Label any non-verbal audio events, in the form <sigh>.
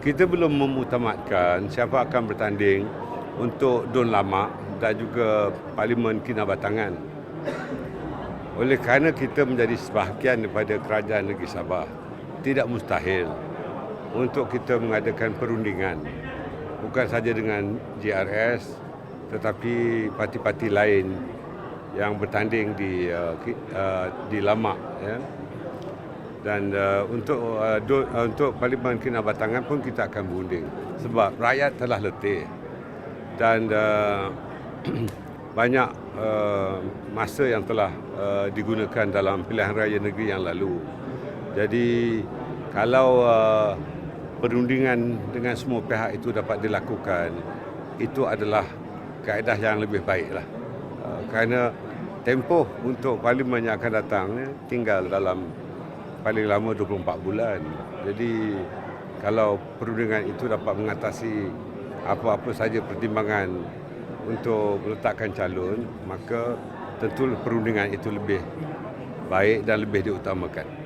kita belum memutamatkan siapa akan bertanding untuk Dun Lama dan juga Parlimen Kinabatangan. Oleh kerana kita menjadi sebahagian daripada kerajaan negeri Sabah, tidak mustahil untuk kita mengadakan perundingan bukan saja dengan JRS tetapi parti-parti lain yang bertanding di uh, di Lama ya. Dan uh, untuk uh, do, uh, untuk Parlimen Kinabatangan pun kita akan berunding sebab rakyat telah letih dan uh, <clears throat> banyak uh, masa yang telah uh, digunakan dalam pilihan raya negeri yang lalu. Jadi kalau uh, perundingan dengan semua pihak itu dapat dilakukan, itu adalah kaedah yang lebih baiklah. Uh, kerana tempoh untuk parlimen yang akan datang tinggal dalam paling lama 24 bulan. Jadi kalau perundingan itu dapat mengatasi apa-apa saja pertimbangan untuk meletakkan calon, maka tentu perundingan itu lebih baik dan lebih diutamakan.